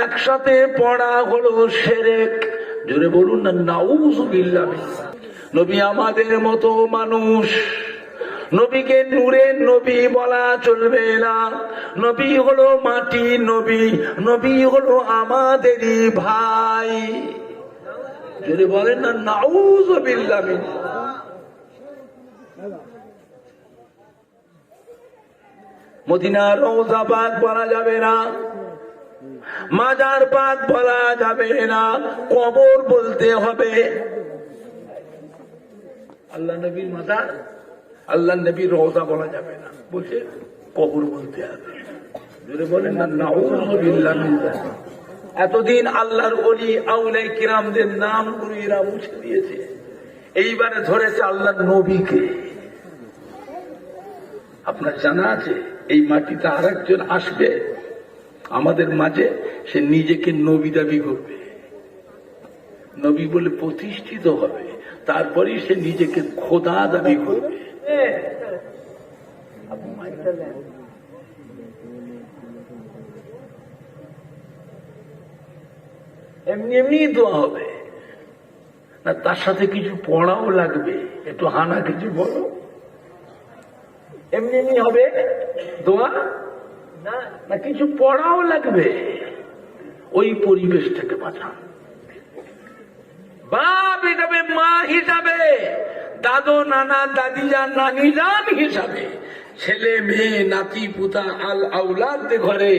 একসাথে পড়া হলো শিরক জোরে বলুন না নাউযুবিল্লাহ নবী আমাদের মতো মানুষ। নবীকে নূরের নবী বলা চলবে না। নবী হলো মাটি নবী নবী হলো আমাদেরই ভাই। যদি বলেন না নাউজবিল্লাহ মদিনার রওজা পাক বলা যাবে না। মাজার পাক বলা যাবে না। কবর বলতে হবে। আল্লাহ নবীর মাজার, আল্লাহ নবীর রওজা বলা যাবে না। বলছে, কবর বলতে হবে। বলেন, না এতদিন আল্লাহর অলি আউলাই কিরামদের নাম এরা মুছে দিয়েছে। এইবারে ধরেছে আল্লাহ নবীকে। আপনার জানা আছে? এই মাটিতে আর একজন আসবে, আমাদের মাঝে সে নিজেকে নবী দাবি করবে। নবী বলে প্রতিষ্ঠিত হবে, তারপরেই সে নিজেকে খোদা দাবি করবে। এমনি এমনি দোয়া হবে। না, তার সাথে কিছু পড়াও লাগবে, একটু হানা কিছু বলো। এমনি এমনি হবে। দোয়া না। কিছু পড়াও লাগবে। ওই পরিবেশটাকে বাঁচান বাপ হিসাবে মা হিসাবে। দাদু নানা দাদি যান নানি যান হিসাবে। ছেলে মেয়ে নাতি পুতা আল আউলাদ ঘরে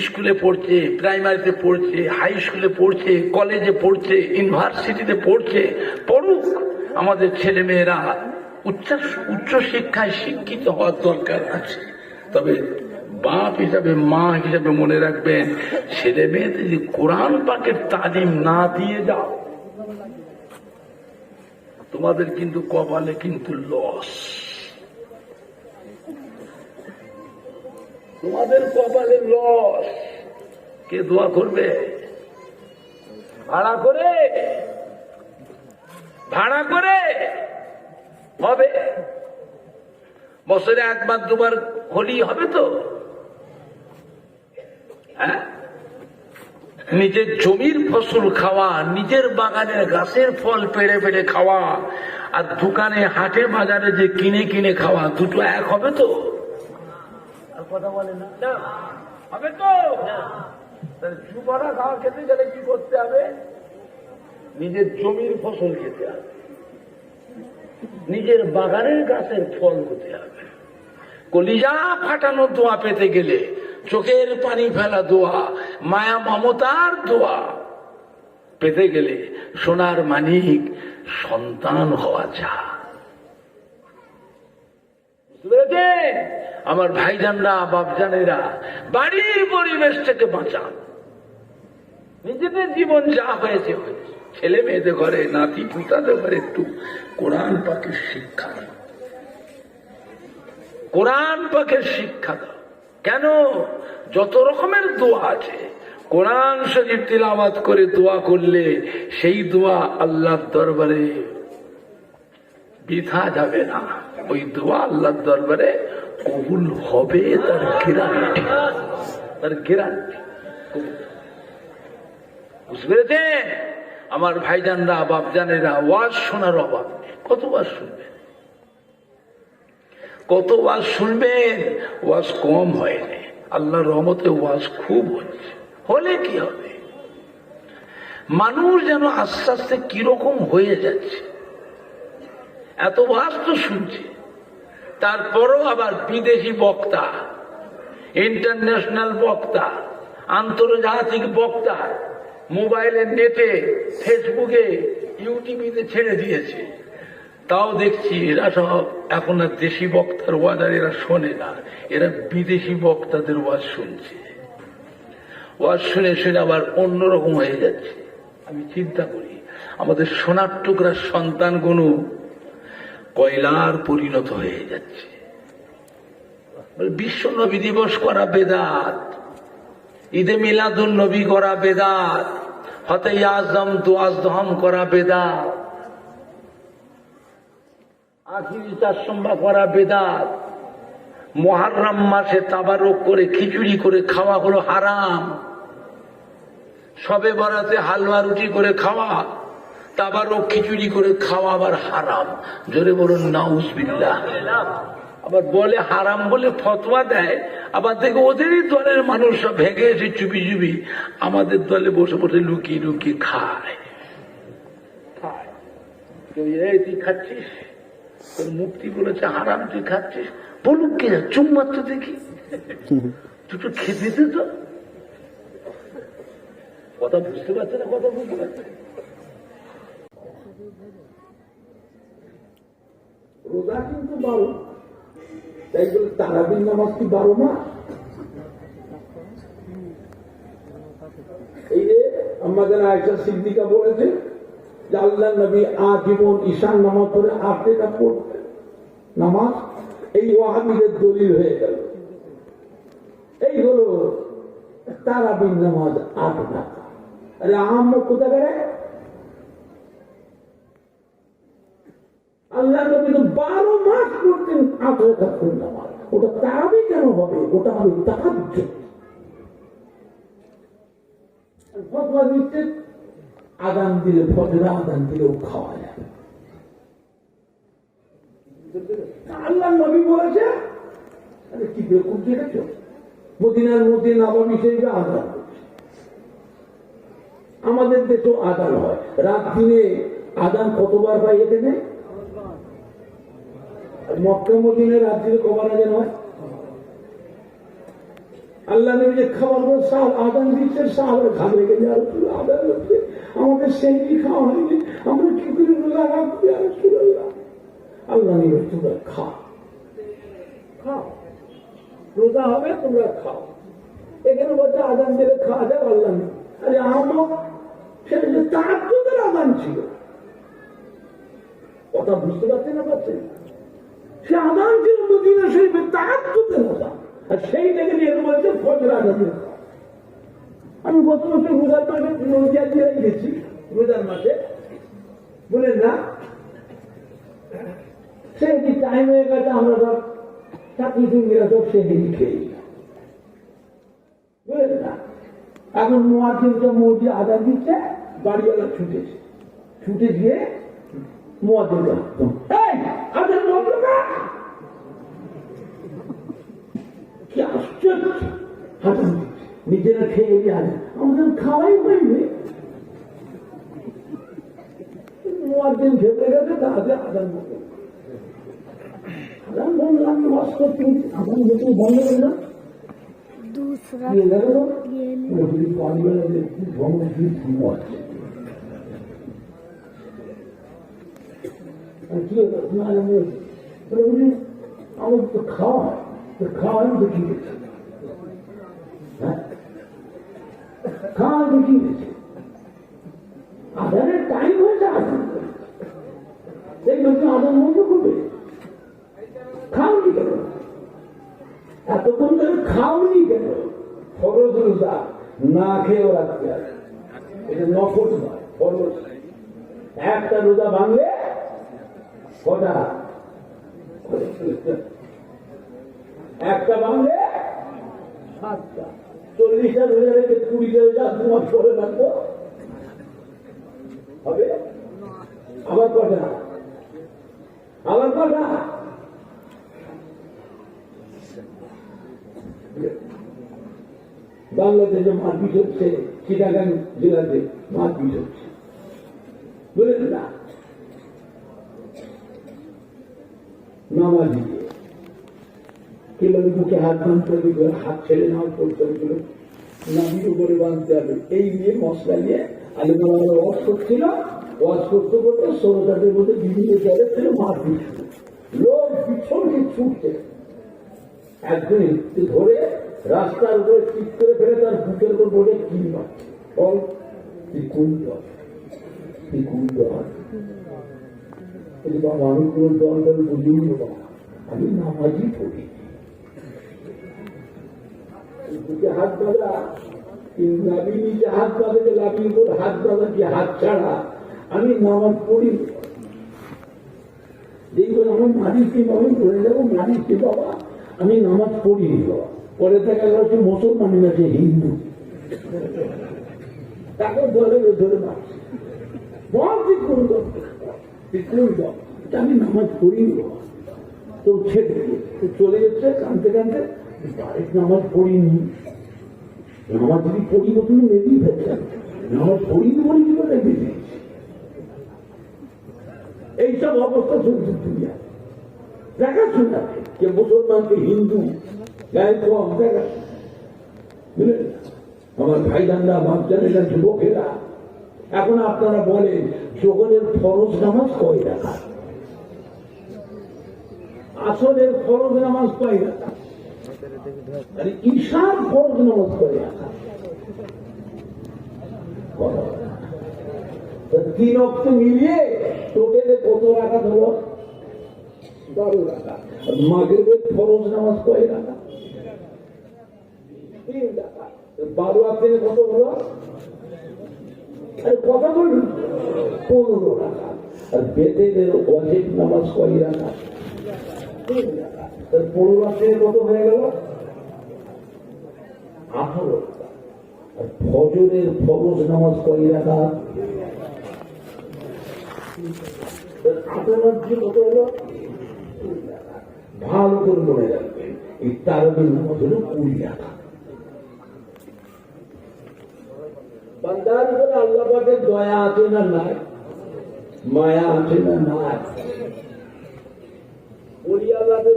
স্কুলে পড়ছে প্রাইমারিতে পড়ছে হাই স্কুলে পড়ছে কলেজে পড়ছে ইউনিভার্সিটিতে পড়ছে পড়ুক আমাদের ছেলে মেয়েরা। উচ্চ উচ্চ শিক্ষায় শিক্ষিত হওয়ার দরকার আছে। তবে বাপ হিসাবে, মা হিসাবে মনে রাখবেন, ছেলে মেয়েদের যদি কোরআন পাকের তালিম না দিয়ে যাও, তোমাদের কিন্তু কপালে কিন্তু লস তোমাদের কপালে লস কে দোয়া করবে? ভাড়া করে? ভাড়া করে? হবে? বছরে একবার দুবার হোলি হবে তো? হ্যাঁ? নিজের জমির ফসল খাওয়া নিজের বাগানের গাছের ফল পেড়ে পেড়ে খাওয়া আর দোকানে হাটে বাজারে যে কিনে কিনে খাওয়া দুটো এক হবে তো? আর কথা বলে না? হবে তো? সুপারা খাওয়া খেতে গেলে কি করতে হবে? নিজের জমির ফসল খেতে হবে। নিজের বাগানের গাছের ফল হতে হবে। কলিজা ফাটানো দোয়া পেতে গেলে চোখের পানি ফেলা দোয়া, মায়া মমতার দোয়া পেতে গেলে সোনার মানিক সন্তান হওয়া যা? আমার ভাইজানরা, বাপজানেরা, বাড়ির পরিবেশটাকে বাঁচান। নিজেদের জীবন যা হয়েছে হয়েছে। ছেলে মেয়েদের ঘরে, নাতি পুতাদের ঘরে একটু কোরআন পাকের শিক্ষা দাও। কোরআন পাকের শিক্ষা দাও। কেন? যত রকমের দোয়া আছে, কোরআন শরীফ তিলাবাত করে দোয়া করলে সেই দোয়া আল্লাহর দরবারে বৃথা যাবে না। ওই দোয়া আল্লাহর দরবারে কবুল হবে তার গ্যারান্টি তার গ্যারান্টি বুঝতে পেরেছেন? আমার ভাইজানরা, বাপজানেরা, ওয়াজ শোনার অভাব। কত ওয়াজ শুনবেন? কত ওয়াজ শুনবেন? ওয়াজ কম হয়নি আল্লাহর রহমতে ওয়াজ খুব হচ্ছে। হলে কি হবে? মানুষ যেন আস্তে আস্তে কীরকম হয়ে যাচ্ছে। এত ওয়াজ তো শুনছে। তারপরও আবার বিদেশি বক্তা, ইন্টারন্যাশনাল বক্তা, আন্তর্জাতিক বক্তা মোবাইলে নেটে, ফেসবুকে, ইউটিউবে ছেড়ে দিয়েছে। তাও দেখছি এরা সব এখন আর দেশি বক্তার ওয়াজ আর এরা শোনে না। এরা বিদেশি বক্তাদের ওয়াজ শুনছে। ওয়াজ শুনে শুনে আবার অন্যরকম হয়ে যাচ্ছে। আমি চিন্তা করি, আমাদের সোনার টুকরার সন্তানগুলো কয়লার পরিণত হয়ে যাচ্ছে। বিশ্ব নবী দিবস করা বেদাত। ঈদে মিলাদুল নবী করা বেদাত হতে আজম তু আজদহম করা বেদাত আখিরি চারসম্বা করা বেদাত মহারাম মাসে তাবারক করে, খিচুড়ি করে খাওয়া হলো হারাম। সবে বরাতে হালুয়া রুটি করে খাওয়া, তাবারক খিচুড়ি করে খাওয়া আবার হারাম। জোরে বলুন, নাউজবিল্লাহ। আবার বলে হারাম বলে ফতোয়া দেয়, আবার দেখে ওদেরই দলের মানুষ সব ভেঙে এসে চুপি চুপি আমাদের দলে বসে বসে লুকিয়ে লুকিয়ে খায়। কথা বুঝতে পারছে না, কথা বুঝতে পারছে। রোজা কিন্তু বারো তাই বলে তারাবির নামাজ কি বারো মাস? এই যে আমাদের আয়সা সিদ্দিকা বলেছে যে আল্লাহ নবী আজীবন ঈশান নামাজ ধরে আটটা পড়তেন নামাজ এই ওয়াহাবিদের দলিল হয়ে গেল। এই হলো তারাবির নামাজ আট টাকা আরে আহম্মদ কোথা গেলে আল্লাহ নবী তো বারো মাস করতেন ওটা তারাবি কেন হবে? ওটা হবে দিচ্ছে, আদান দিলে ফজরা দিলেও খাওয়া যাবে আল্লাহ নবী বলেছে কি বেকুব দেখেছ? মদিনার মধ্যে নবমী হিসেবে আদান আমাদের দেশেও আদান হয়। রাত দিনে আদান কতবার পাই এখানে মক্কা মদিনের রাত কবার আদান হয়। আল্লাহ নবী খাবার পর সাহ আদান দিচ্ছে সাহাবার ঘাবড়ে গেছে আর আদান হচ্ছে আমাদের সেই খাওয়া হয়নি, আমরা কি করে রোজা রাখব আর আল্লাহ নবী তোমরা খাও খাও, রোজা হবে, তোমরা খাও। এখানে বলছে, আদান দিলে খাওয়া যায়, আল্লাহ আরে আমার সেটা যে তার আদান ছিল। কথা বুঝতে পারছেন না, পারছেন সে আদান ছিল মদিনা শরীফে তার তোদের আদান আর সেই থেকে নিয়ে বলছে ফজর আদান আমি গত বছর রোজার মাসে রোজা দিয়ে গেছি, রোজার মাসে বলেন না সেই কি টাইম হয়ে গেছে, আমরা সব চাকরি সঙ্গীরা সব সেদিনই খেয়ে। বুঝলেন না, এখন মোয়াজিনকে মৌজি আদান দিচ্ছে, বাড়িওয়ালা ছুটেছে। ছুটে গিয়ে মোয়াজিন এই, আদান বন্ধ কি আশ্চর্য আদান দিচ্ছে নিজেরা খেয়ে গিয়ে আদান আমাদের খাওয়াই হয়নি মোয়াজিন খেতে গেছে তাহলে আদান বন্ধ আদান বললাম নামাজ করতে আদান যখন বন্ধ করলাম दूसरा ये लगा तो ये वो पूरी पानी वाला व्यक्ति भवन की मौत और কি হলো তোমার আমি বলি আমার তো খাওয়া তো খাওয়া তো কি হচ্ছে হ্যাঁ খাওয়া কি হচ্ছে আধারের টাইম হয়েছে আধার সেই লোক আধার মন্দ করবে খাওনি কেন? এতক্ষণ ধরে খাওনি কেন? ফরজ রোজা না খেয়েও রাখতে হবে এটা নফট নয়, ফরজ। একটা রোজা ভাঙলে কটা? একটা ভাঙলে সাতটা। চল্লিশটা রোজা রেখে কুড়িটা রোজা তোমার করে রাখব হবে? আবার কটা? আবার কটা? বাংলাদেশে মারপিট হচ্ছে চিটাগাং জেলাতে মারপিট হচ্ছে বুঝলেন না? নামাজি। বুকে হাত বাঁধতে হবে হাত ছেড়ে নেওয়ার করতে হবে উপরে বাঁধতে হবে। এই নিয়ে মশলা নিয়ে আলু আমার অফ করছিল ওয়াজ করতে করতে শ্রোতাদের মধ্যে বিভিন্ন জায়গা থেকে মার লোক পিছনে ছুটছে। একজন ধরে রাস্তার উপরে ঠিক করে ফেলে তার বুকের উপর বলে, কি বল, তুই কোন দল? আমি কোন দল বুঝিনি আমি নামাজই পড়ি। হাত বাঁধা হাত হাত বাঁধা কি হাত ছাড়া? আমি নামাজ পড়ি। দেখব আমার মালিককে বাবা পড়ে যাব? মালিককে বাবা? আমি নামাজ পড়ি বাবা। পরে দেখা গেল সে মুসলমান না হিন্দু। তাকে বলে ধরে মারছে। আমি নামাজ পড়ি বাবা। তো ছেড়ে চলে যাচ্ছে কানতে কানতে নামাজ পড়িনি। নামাজ যদি তুমি নামাজ পড়িনি কি করে এইসব অবস্থা চলছে দুনিয়া। মুসলমানকে হিন্দু যুবকেরা, এখন আপনারা বলেন জোগনের ফরজ নামাজ কয় রাখা আসলের ফরজ নামাজ কয় আর ঈশার ফরজ নামাজ কয় রাখা তিন মিলিয়ে কত রাখা হলো বারো রাখা। আর ফরজ নামাজ বারো আর তিনে কত হলো? কথা পনেরো রাখা। আর বেতেদের অজেব নামাজ কয় রাখা? পনেরো আর কত হয়ে গেল? ফজরের ফরজ নামাজ কয় রাখা ভালো করে মনে রাখবেন, এই তারবের কুড়ি টাকা বান্দার দয়া আছে না নাই? মায়া আছে না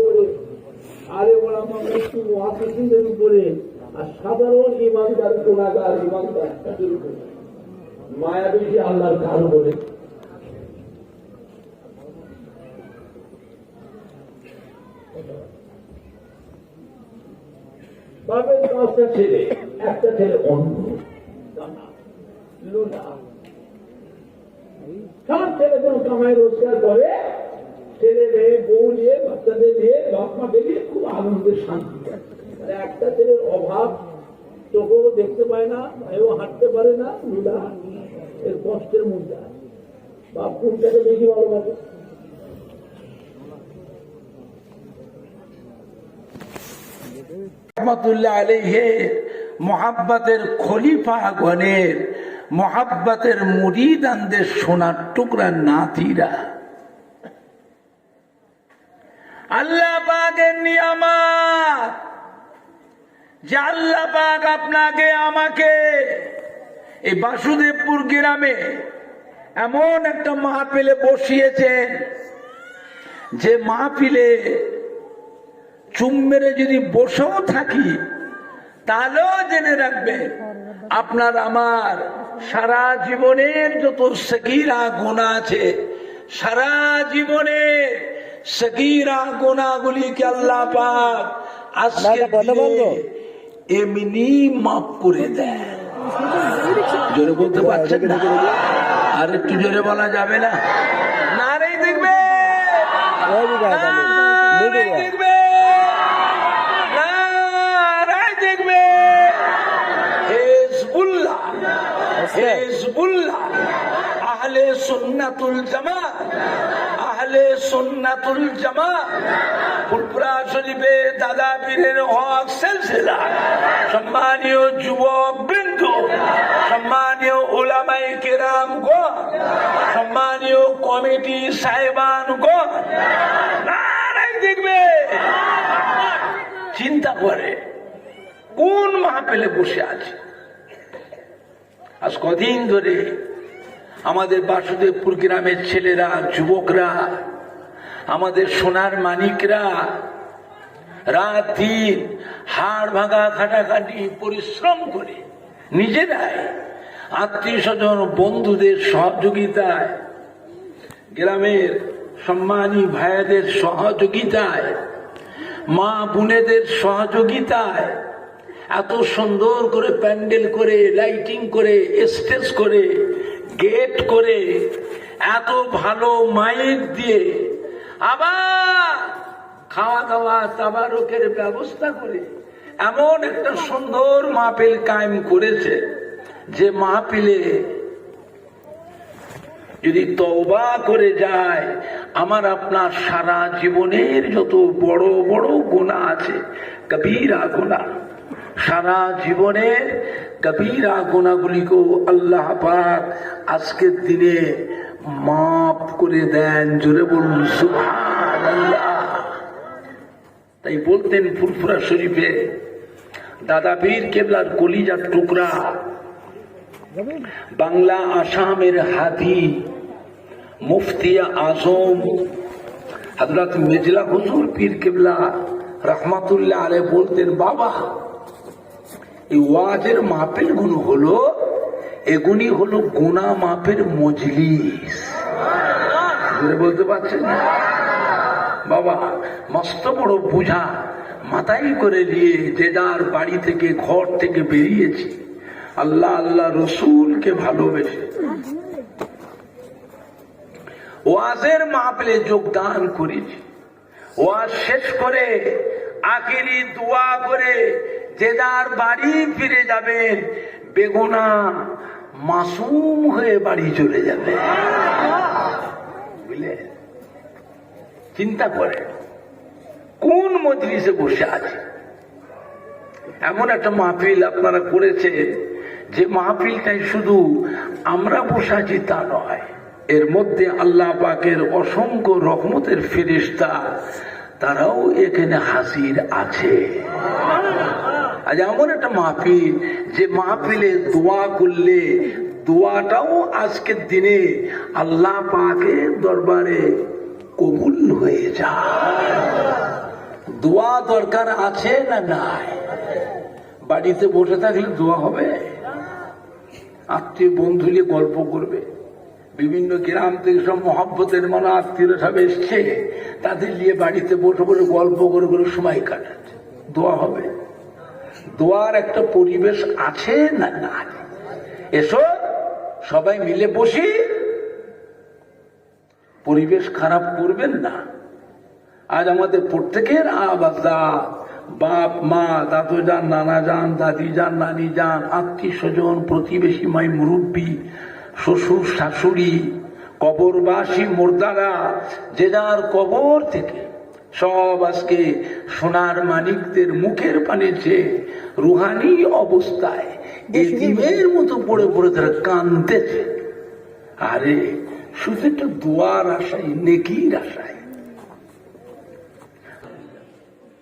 উপরে, আরে ওরা উপরে আর সাধারণ ইমানদার কোনাগার ইমানদার তাদের উপরে মায়া বেশি আল্লাহর কার বলে। বাপের পাঁচটা ছেলে একটা ছেলে কানা, সব ছেলে কোনো কামাই রোজগার করে। ছেলে মেয়ে বউ নিয়ে বাচ্চাদের নিয়ে বাপ নিয়ে খুব আনন্দের শান্তি একটা ছেলের অভাব দেখতে পায় না ভাইও হাঁটতে পারে না, লুলা। এর কষ্টের মধ্যে। বাপ কোনটাকে বেশি ভালোবাসে? মহাব্বাতের খলিফা গণের, মহাব্বাতের মুরিদানদের সোনার টুকরা নাতিরা। আল্লাহ নিয়ামত। যে আল্লাহ পাক আপনাকে আমাকে এই বাসুদেবপুর গ্রামে এমন একটা মাহফিলে বসিয়েছেন যে মাহফিলে চুম মেরে যদি বসেও থাকি তাহলেও জেনে রাখবেন আপনার আমার সারা জীবনের যত সকিরা গোনা আছে সারা জীবনে সকিরা গোনাগুলিকে আল্লাহ পাক আজকে এমনি মাফ করে দেয় জোরে বলতে পারছেন না? আর একটু জোরে বলা যাবে না? নারেই দেখবে। দেখবে। দেখবে। হেজবুল্লাহ হেজবুল্লাহ, আহলে সুন্নাতুল জামাত, আহলে সুন্নাতুল জামাত ফুলপুরা হক সম্মানীয় যুবক সম্মানীয় কেরাম সম্মানীয় কমিটি সাহেবান দেখবে। চিন্তা করে, কোন মাহফিলে বসে আছে? আজ কদিন ধরে আমাদের বাসুদেবপুর গ্রামের ছেলেরা, যুবকরা আমাদের সোনার মানিকরা রাত দিন হাড় ভাঙা খাটাখাটি পরিশ্রম করে নিজেরাই আত্মীয় স্বজন, বন্ধুদের সহযোগিতায়, গ্রামের সম্মানী ভাইদের সহযোগিতায়, মা বোনেদের সহযোগিতায় এত সুন্দর করে প্যান্ডেল করে, লাইটিং করে, স্টেজ করে, গেট করে, এত ভালো মাইক দিয়ে আবার খাওয়া দাওয়া, তাবারকের ব্যবস্থা করে এমন একটা সুন্দর মাহফিল কায়েম করেছে যে মাহফিলে যদি তওবা করে যায়, আমার আপনার সারা জীবনের যত বড় বড় গুণা আছে, কবিরা গুণা সারা জীবনের কবিরা গুণাগুলিকেও আল্লাহ পাক আজকের দিনে মাফ করে দেন, জোরে বলুন তাই বলতেন ফুরফুরা শরীফে, দাদা বীর কেবলার কলিজার টুকরা, বাংলা আসামের হাদি মুফতিয়া আজম হজরত মেজলা হুজুর পীর কেবলা রহমাতুল্লাহ আলে বলতেন, বাবা, এই ওয়াজের মাপের গুণ হলো এগুনি হলো গুনা মাপের মজলিস। বলতে পারছেন? বাবা, মস্ত বড় বুঝা মাথায় করে নিয়ে যার বাড়ি থেকে, ঘর থেকে বেরিয়েছি। আল্লাহ আল্লাহ রসুলকে ভালোবেসে। ওয়াজের মাহফিলে যোগদান করেছি। ওয়াজ শেষ করে আখেরি দোয়া করে যার বাড়ি ফিরে যাবেন, বেগুনা মাসুম হয়ে বাড়ি চলে যাবে। বুঝলে? চিন্তা করে, কোন মজলিসে বসে আছে? এমন একটা মাহফিল আপনারা করেছে যে মাহফিলটাই শুধু আমরা বসে আছি তা নয়, এর মধ্যে আল্লাহ পাকের অসংখ্য রহমতের ফেরিস্তা তারাও এখানে হাসির আছে। আজ এমন একটা মাহফিল, যে মাহফিলে দোয়া করলে, দোয়াটাও আজকের দিনে আল্লাহ পাকের দরবারে কবুল হয়ে যায়। দোয়া দরকার আছে না নাই? বাড়িতে বসে থাকলে দোয়া হবে? আত্মীয় বন্ধু নিয়ে গল্প করবে? বিভিন্ন গ্রাম থেকে সব মহব্বতের মনে আত্মীয় সব এসছে। তাদের নিয়ে বাড়িতে বসে বসে গল্প করে করে সময় কাটাচ্ছে। দোয়া হবে। দোয়ার একটা পরিবেশ আছে না না এসো, সবাই মিলে বসি। পরিবেশ খারাপ করবেন না। আজ আমাদের প্রত্যেকের আবাদা, বাপ, মা, দাদু যান, নানা যান, দাদি যান, নানি যান, আত্মীয় স্বজন প্রতিবেশী মাই মুরব্বী, শ্বশুর, শাশুড়ি, কবরবাসী, মোর্দারা, যে যার কবর থেকে সব আজকে সোনার মানিকদের মুখের পানে যে রুহানি অবস্থায় এদিমের মতো পড়ে পড়ে তারা কানতেছে আরে শুধু একটা দোয়ার আশায় নেকির আশায়।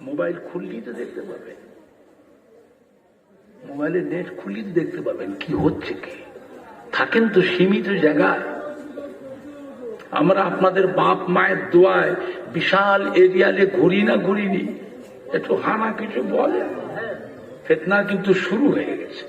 মোবাইল খুললেই তো দেখতে পাবেন। মোবাইলের নেট খুললেই তো দেখতে পাবেন কি হচ্ছে কি। থাকেন তো সীমিত জায়গায়। আমরা আপনাদের বাপ মায়ের দোয়ায় বিশাল এরিয়ালে ঘুরি না ঘুরিনি। একটু হানা কিছু বলে ফেতনা কিন্তু শুরু হয়ে গেছে।